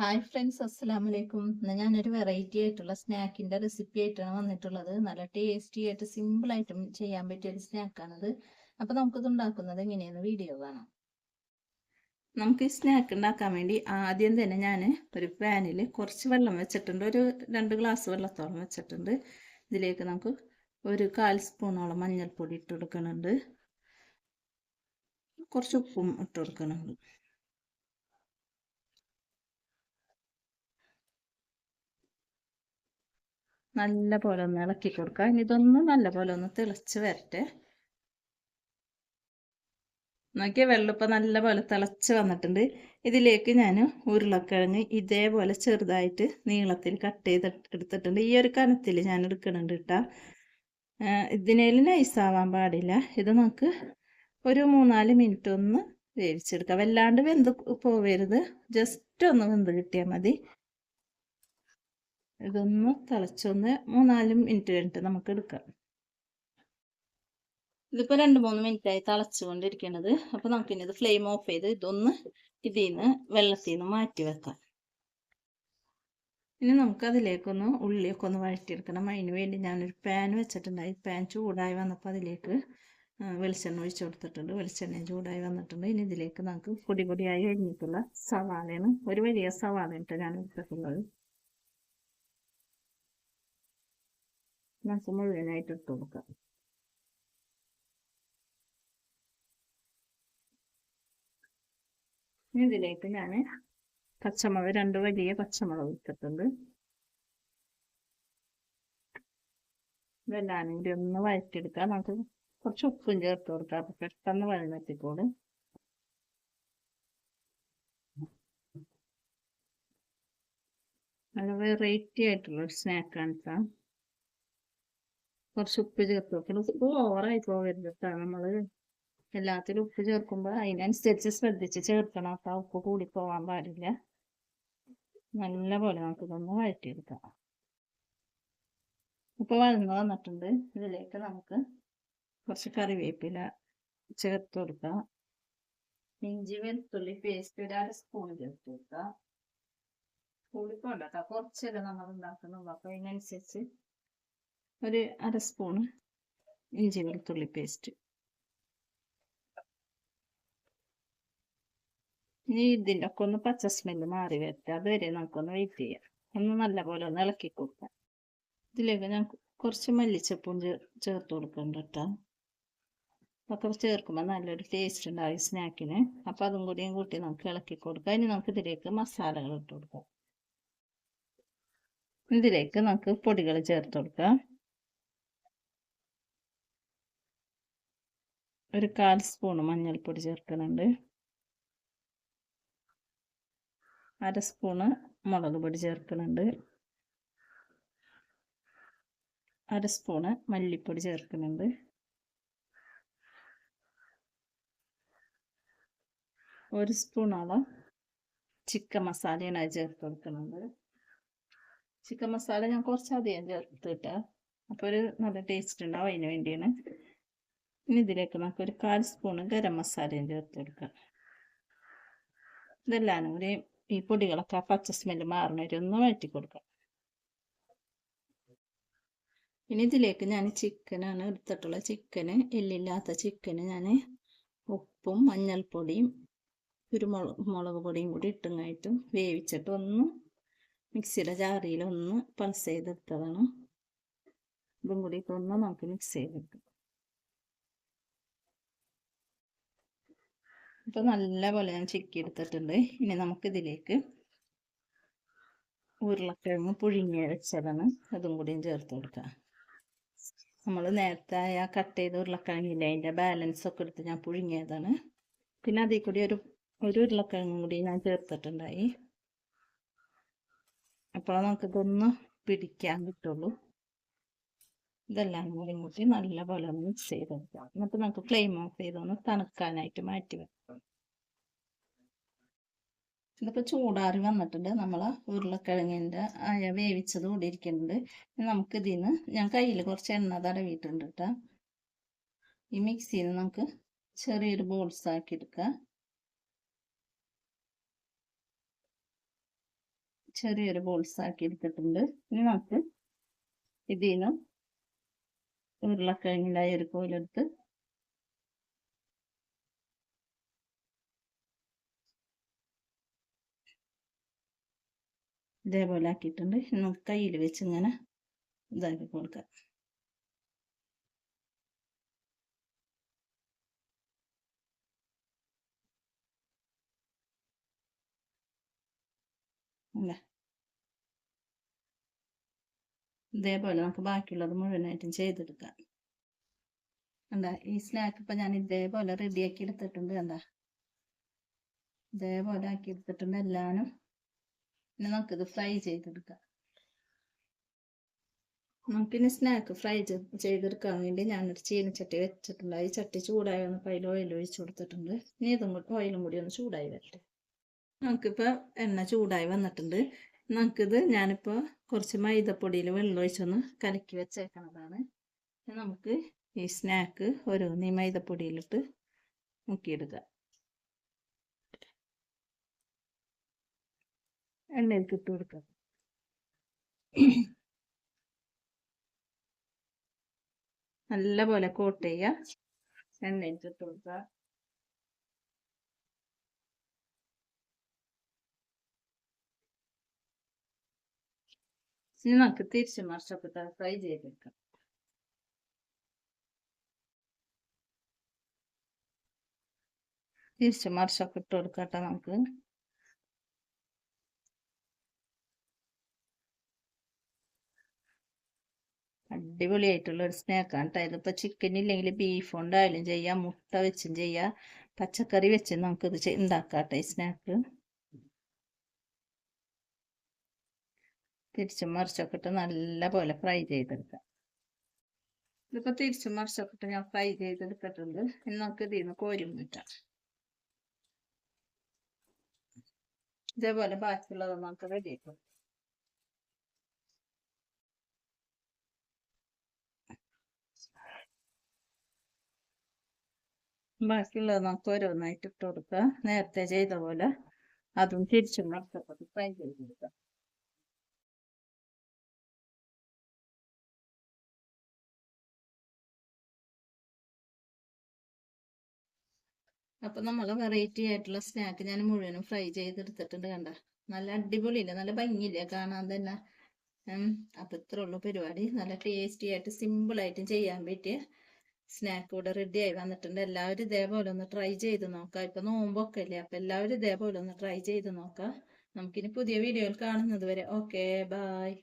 Hi friends അസ്സലാമു വലൈക്കും ഇന്ന് ഞാനൊരു വെറൈറ്റി ആയിട്ടുള്ള സ്നാക്കിന്റെ റെസിപ്പി ആയിട്ടാണ് വന്നിട്ടുള്ളത്. നല്ല ടേസ്റ്റി ആയിട്ട് സിമ്പിൾ ആയിട്ടും ചെയ്യാൻ പറ്റിയ ഒരു സ്നാക്കാണത് അപ്പം നമുക്കിത് ഉണ്ടാക്കുന്നത് എങ്ങനെയെന്ന് വീഡിയോ കാണാം. നമുക്ക് ഈ സ്നാക്ക് ഉണ്ടാക്കാൻ വേണ്ടി ആദ്യം തന്നെ ഞാൻ ഒരു പാനിൽ കുറച്ച് വെള്ളം വെച്ചിട്ടുണ്ട്. ഒരു രണ്ട് ഗ്ലാസ് വെള്ളത്തോളം വെച്ചിട്ടുണ്ട്. ഇതിലേക്ക് നമുക്ക് ഒരു കാൽ സ്പൂണോളം മഞ്ഞൾപ്പൊടി ഇട്ട് കൊടുക്കുന്നുണ്ട്. കുറച്ച് ഉപ്പും ഇട്ട് കൊടുക്കുന്നുണ്ട്. നല്ല പോലെ ഒന്ന് ഇളക്കി കൊടുക്കുക ഇനി ഇതൊന്ന് നല്ല പോലെ ഒന്ന് തിളച്ച് വരട്ടെ. നോക്കിയ വെള്ളപ്പം നല്ല പോലെ തിളച്ച് വന്നിട്ടുണ്ട്. ഇതിലേക്ക് ഞാൻ ഉരുളക്കിഴങ്ങ് ഇതേപോലെ ചെറുതായിട്ട് നീളത്തിൽ കട്ട് ചെയ്ത് എടുത്തിട്ടുണ്ട്. ഈ ഒരു കനത്തിൽ ഞാൻ എടുക്കുന്നുണ്ട് കേട്ടോ. ഇതിനേലും നൈസാവാൻ പാടില്ല. ഇത് നമുക്ക് ഒരു മൂന്നാൽ മിനിറ്റ് ഒന്ന് വേവിച്ചെടുക്കാം. വല്ലാണ്ട് വെന്ത് പോവരുത്. ജസ്റ്റ് ഒന്ന് വെന്ത് കിട്ടിയാൽ മതി. ഇതൊന്ന് തിളച്ചൊന്ന് മൂന്നാൽ മിനിറ്റ് കഴിഞ്ഞിട്ട് നമുക്ക് എടുക്കാം. ഇതിപ്പോൾ രണ്ട് മൂന്ന് മിനിറ്റായി തിളച്ചുകൊണ്ടിരിക്കണത്. അപ്പോൾ നമുക്കിനി ഇത് ഫ്ലെയിം ഓഫ് ചെയ്ത് ഇതൊന്ന് ഇതിൽ നിന്ന് വെള്ളത്തിൽ നിന്ന് മാറ്റി വെക്കാം. ഇനി നമുക്ക് അതിലേക്കൊന്ന് ഉള്ളിയൊക്കെ ഒന്ന് വഴറ്റിയെടുക്കണം. അതിന് വേണ്ടി ഞാനൊരു പാൻ വെച്ചിട്ടുണ്ടായി പാൻ ചൂടായി വന്നപ്പോൾ അതിലേക്ക് വെളിച്ചെണ്ണ ഒഴിച്ചു കൊടുത്തിട്ടുണ്ട്. വെളിച്ചെണ്ണയും ചൂടായി വന്നിട്ടുണ്ട്. ഇനി ഇതിലേക്ക് നമുക്ക് പൊടി പൊടിയായി കഴിഞ്ഞിട്ടുള്ള സവാളയാണ്. ഒരു വലിയ സവാള ഇട്ട് ഞാൻ എടുത്തിട്ടുള്ളത് നമുക്ക് മുഴുവനായിട്ട് ഇട്ട് കൊടുക്കാം. ഇതിലേക്ക് ഞാൻ പച്ചമുളക് രണ്ട് വലിയ പച്ചമുളക് ഇട്ടിട്ടുണ്ട്. ഇതെല്ലാം ഒന്ന് വഴറ്റിയെടുക്കാം. നമുക്ക് കുറച്ച് ഉപ്പും ചേർത്ത് കൊടുക്കാം. അപ്പം പെട്ടെന്ന് വഴന്നെത്തിക്കോളും നല്ല വെറൈറ്റി ആയിട്ടുള്ള സ്നാക്കാണ് കുറച്ച് ഉപ്പ് ചേർത്ത്. വെക്കണം ഉപ്പ് ഓവറായി പോകരുത് കേട്ടോ നമ്മൾ എല്ലാത്തിലും ഉപ്പ് ചേർക്കുമ്പോൾ അതിനനുസരിച്ച് ശ്രദ്ധിച്ച് ചേർക്കണം. കേട്ടോ ഉപ്പ് കൂടി പോവാൻ പാടില്ല. നല്ല പോലെ നമുക്ക് ഇതൊന്ന് വഴറ്റിയെടുക്കാം. ഉപ്പ് വഴന്ന് വന്നിട്ടുണ്ട്. ഇതിലേക്ക് നമുക്ക് കുറച്ച് കറിവേപ്പില ചേർത്ത് കൊടുക്കാം. ഇഞ്ചി വെളുത്തുള്ളി പേസ്റ്റ് ഒരു അര സ്പൂൺ ചേർത്ത് കൊടുക്കാം. കൂടിപ്പോണ്ട കുറച്ചല്ലേ നമ്മൾ ഉണ്ടാക്കുന്നുള്ളൂ അപ്പോൾ അതിനനുസരിച്ച് ഒരു അര സ്പൂണ് ഇഞ്ചി വെളുത്തുള്ളി പേസ്റ്റ് ഇനി ഇതിന്റെ ഒക്കെ ഒന്ന് പച്ച സ്മെല്ല് മാറി വരട്ടെ. അതുവരെ നമുക്കൊന്ന് വെയിറ്റ് ചെയ്യാം. ഒന്ന് നല്ല പോലെ ഒന്ന് ഇളക്കി കൊടുക്കാം. ഇതിലേക്ക് ഞാൻ കുറച്ച് മല്ലിച്ചപ്പും ചേർത്ത് കൊടുക്കുന്നുണ്ട് കേട്ടോ. അതൊക്കെ ചേർക്കുമ്പോൾ നല്ലൊരു ടേസ്റ്റ് ഉണ്ടാവും സ്നാക്കിന് അപ്പം അതും കൂടിയും കൂട്ടി നമുക്ക് ഇളക്കി കൊടുക്കാം. ഇനി നമുക്ക് ഇതിലേക്ക് മസാലകൾ ഇട്ട് കൊടുക്കാം. ഇതിലേക്ക് നമുക്ക് പൊടികൾ ചേർത്ത് കൊടുക്കാം. ഒരു കാൽ സ്പൂൺ മഞ്ഞൾപ്പൊടി ചേർക്കുന്നുണ്ട്. അര സ്പൂണ് മുളക് പൊടി ചേർക്കുന്നുണ്ട്. അര സ്പൂണ് മല്ലിപ്പൊടി ചേർക്കുന്നുണ്ട്. ഒരു സ്പൂണോളം ചിക്കൻ മസാലയാണ് ചേർത്ത് കൊടുക്കുന്നുണ്ട്. ചിക്കൻ മസാല ഞാൻ കുറച്ചധികം ചേർത്തിട്ട്. അപ്പോൾ ഒരു നല്ല ടേസ്റ്റ് ഉണ്ടാവും അതിന് വേണ്ടിയാണ്. ഇനി ഇതിലേക്ക് നമുക്ക് ഒരു കാൽ സ്പൂണ് ഗരം മസാലയും ചേർത്ത് കൊടുക്കാം. ഇതെല്ലാം കൂടി ഈ പൊടികളൊക്കെ ആ പച്ച സ്മെല്ല് മാറുന്നവരെ ഒന്ന് വഴറ്റി കൊടുക്കാം. ഇനി ഇതിലേക്ക് ഞാൻ ചിക്കനാണ് എടുത്തിട്ടുള്ള ചിക്കന് എല്ലില്ലാത്ത ചിക്കന് ഞാൻ ഉപ്പും മഞ്ഞൾപ്പൊടിയും കുരുമുളക് മുളക് പൊടിയും കൂടി ഇട്ടുങ്ങായിട്ടും വേവിച്ചിട്ട് ഒന്ന് മിക്സിയുടെ ജാറിയിൽ ഒന്ന് പൾസ് ചെയ്തെടുത്തതാണ്. ഇതും കൂടി ഒന്ന് നമുക്ക് മിക്സ് ചെയ്തെടുക്കാം. ഇപ്പോൾ നല്ലപോലെ ഞാൻ ചിക്കി എടുത്തിട്ടുണ്ട് ഇനി നമുക്കിതിലേക്ക് ഉരുളക്കിഴങ്ങ് പുഴുങ്ങി വെച്ചതാണ് അതും കൂടിയും ചേർത്ത് കൊടുക്കുക നമ്മൾ നേരത്തെ ആ കട്ട് ചെയ്ത ഉരുളക്കിഴങ്ങില്ല അതിന്റെ ബാലൻസ് ഒക്കെ എടുത്ത് ഞാൻ പുഴുങ്ങിയതാണ്. പിന്നെ അതിൽ കൂടി ഒരു ഒരു ഉരുളക്കിഴങ്ങും കൂടി ഞാൻ ചേർത്തിട്ടുണ്ടായി. അപ്പോൾ നമുക്കിതൊന്ന് പിടിക്കാൻ കിട്ടുള്ളൂ ഇതെല്ലാം കൂടി കൂട്ടി നല്ലപോലെ ഒന്ന് മിക്സ് ചെയ്തെടുക്കാം എന്നിട്ട് നമുക്ക് ഫ്ലെയിം ഓഫ് ചെയ്തൊന്ന് തണുക്കാനായിട്ട് മാറ്റി വെക്കാം. ഇതിപ്പോൾ ചൂടാറി വന്നിട്ടുണ്ട്. നമ്മൾ ഉരുളക്കിഴങ്ങിന്റെ അയ വേവിച്ചത് കൂടി ഇരിക്കുന്നുണ്ട്. നമുക്ക് ഇതിൽ നിന്ന് ഞാൻ കയ്യിൽ കുറച്ച് എണ്ണ തടവിയിട്ടുണ്ട് കേട്ടോ. ഈ മിക്സിയിൽ നമുക്ക് ചെറിയൊരു ബോൾസ് ആക്കി എടുക്കാം. ചെറിയൊരു ബോൾസ് ആക്കി എടുത്തിട്ടുണ്ട്. ഇനി നമുക്ക് ഇതിൽ നിന്ന് ഉരുളക്കിഴങ്ങിന്റെ ഒരു കോലെടുത്ത് ഇതേപോലെ ആക്കിയിട്ടുണ്ട്. നമുക്ക് കയ്യിൽ വെച്ച് ഇങ്ങനെ ഇതാക്കി കൊടുക്കാം. അല്ലേ ഇതേപോലെ നമുക്ക് ബാക്കിയുള്ളത് മുഴുവനായിട്ടും ചെയ്തെടുക്കാം എന്താ ഈ സ്നാക്ക് ഇപ്പം ഞാൻ ഇതേപോലെ റെഡിയാക്കി എടുത്തിട്ടുണ്ട് എന്താ ഇതേപോലെ ആക്കി എടുത്തിട്ടുണ്ട് എല്ലാനും. ഇനി നമുക്കിത് ഫ്രൈ ചെയ്തെടുക്കാം. നമുക്കിനി സ്നാക്ക് ഫ്രൈ ചെയ്തെടുക്കാൻ വേണ്ടി ഞാനൊരു ചീനച്ചട്ടി വെച്ചിട്ടുണ്ട്. ഈ ചട്ടി ചൂടായി വന്നപ്പോൾ അതിൽ ഓയിൽ ഒഴിച്ചു കൊടുത്തിട്ടുണ്ട്. ഇനി ഇതും ഓയിലും കൂടി ഒന്ന് ചൂടായി വരട്ടെ. നമുക്കിപ്പോൾ എണ്ണ ചൂടായി വന്നിട്ടുണ്ട്. നമുക്കിത് ഞാനിപ്പോൾ കുറച്ച് മൈദപ്പൊടിയിൽ വെള്ളം ഒഴിച്ചൊന്ന് കലക്കി വെച്ചേക്കണതാണ്. നമുക്ക് ഈ സ്നാക്ക് ഓരോന്ന് ഈ മൈദപ്പൊടിയിലിട്ട് മുക്കിയിടുക. എണ്ണയിൽ കിട്ടു കൊടുക്കുക നല്ല പോലെ കോട്ട് ചെയ്യുക. ഇട്ട് കൊടുക്കുക ഇനി നമുക്ക് തിരിച്ച് മറിച്ചൊക്കെ ഫ്രൈ ചെയ്തെടുക്കാം തിരിച്ച് മറിച്ചൊക്കെ ഇട്ട് കൊടുക്കട്ടെ നമുക്ക് അടിപൊളിയായിട്ടുള്ള ഒരു സ്നാക്കാണ് കേട്ടോ. ഇതിപ്പോൾ ചിക്കൻ ഇല്ലെങ്കിൽ ബീഫ് ഉണ്ടായാലും ചെയ്യാം മുട്ട വെച്ചും ചെയ്യാം. പച്ചക്കറി വെച്ചും നമുക്കിത് ഉണ്ടാക്കാം കേട്ടോ ഈ സ്നാക്ക്. തിരിച്ചും മറിച്ചൊക്കെ ഇട്ട് നല്ല പോലെ ഫ്രൈ ചെയ്തെടുക്കാം. ഇതിപ്പോൾ തിരിച്ചും മറിച്ചൊക്കെ ഇട്ട് ഞാൻ ഫ്രൈ ചെയ്തെടുത്തിട്ടുണ്ട്. ഇനി നമുക്ക് ഇതിൽ നിന്ന് കോരി മുറ്റാം ഇതേപോലെ ബാക്കിയുള്ളത് നമുക്ക് റെഡി ആക്കും. ബാക്കിയുള്ളത് നമുക്ക് ഓരോന്നായിട്ട് ഇട്ട് കൊടുക്കുക നേരത്തെ ചെയ്ത പോലെ അതും തിരിച്ചും ഫ്രൈ ചെയ്തെടുക്കാം. അപ്പൊ നമ്മൾ വെറൈറ്റി ആയിട്ടുള്ള സ്നാക്ക് ഞാൻ മുഴുവനും ഫ്രൈ ചെയ്തെടുത്തിട്ടുണ്ട് കണ്ട. നല്ല അടിപൊളിയില്ല? നല്ല ഭംഗിയില്ല? കാണാൻ തന്നെ. അപ്പൊ ഇത്ര ഉള്ളു പരിപാടി. നല്ല ടേസ്റ്റി ആയിട്ട് സിമ്പിൾ ആയിട്ട് ചെയ്യാൻ പറ്റിയ സ്നാക്ക് ഇവിടെ റെഡി ആയി വന്നിട്ടുണ്ട്. എല്ലാവരും ഇതേപോലെ ഒന്ന് ട്രൈ ചെയ്ത് നോക്കാം. ഇപ്പൊ നോമ്പൊക്കെ അല്ലേ അപ്പൊ എല്ലാവരും ഇതേപോലെ ഒന്ന് ട്രൈ ചെയ്ത് നോക്കാം. നമുക്കിനി പുതിയ വീഡിയോയിൽ കാണുന്നത് വരെ. Okay bye